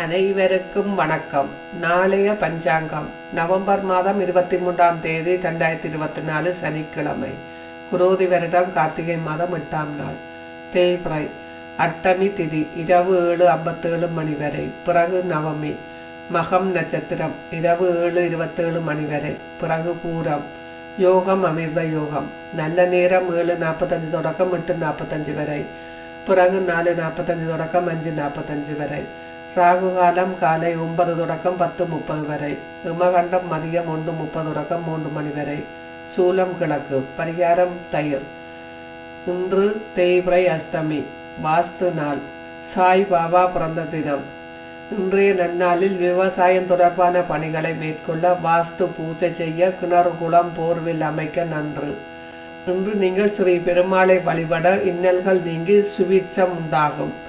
அனைவருக்கும் வணக்கம். நாளைய பஞ்சாங்கம். நவம்பர் மாதம் இருபத்தி மூன்றாம் தேதி ரெண்டாயிரத்தி இருபத்தி நாலு சனிக்கிழமை. குரோதி வருடம் கார்த்திகை மாதம் எட்டாம் நாள். தேய்பிரை. அட்டமி திதி இரவு ஏழு ஐம்பத்தேழு மணி வரை. பிறகு நவமி. மகம் நட்சத்திரம் இரவு ஏழு இருபத்தேழு மணி வரை. பிறகு பூரம். யோகம் அமிர்த யோகம். நல்ல நேரம் ஏழு நாற்பத்தஞ்சு தொடக்கம் எட்டு நாற்பத்தஞ்சு வரை. பிறகு நாலு நாற்பத்தஞ்சு தொடக்கம் அஞ்சு நாற்பத்தஞ்சு வரை. ராகுகாலம் காலை ஒன்பது தொடக்கம் பத்து முப்பது வரை. இமகண்டம் மதியம் ஒன்று முப்பது தொடக்கம் மூன்று மணி வரை. சூலம் கிழக்கு. பரிகாரம் தயிர். இன்று தேய்பிரை அஷ்டமி. வாஸ்து நாள். சாய் பாபா பிறந்த தினம். இன்றைய நன்னாளில் விவசாயம் தொடர்பான பணிகளை மேற்கொள்ள வாஸ்து பூஜை செய்ய கிணறு குளம் போர்வில் அமைக்க நன்று. இன்று நீங்கள் ஸ்ரீ பெருமாளை வழிபட இன்னல்கள் நீங்கி சுவீட்சம் உண்டாகும்.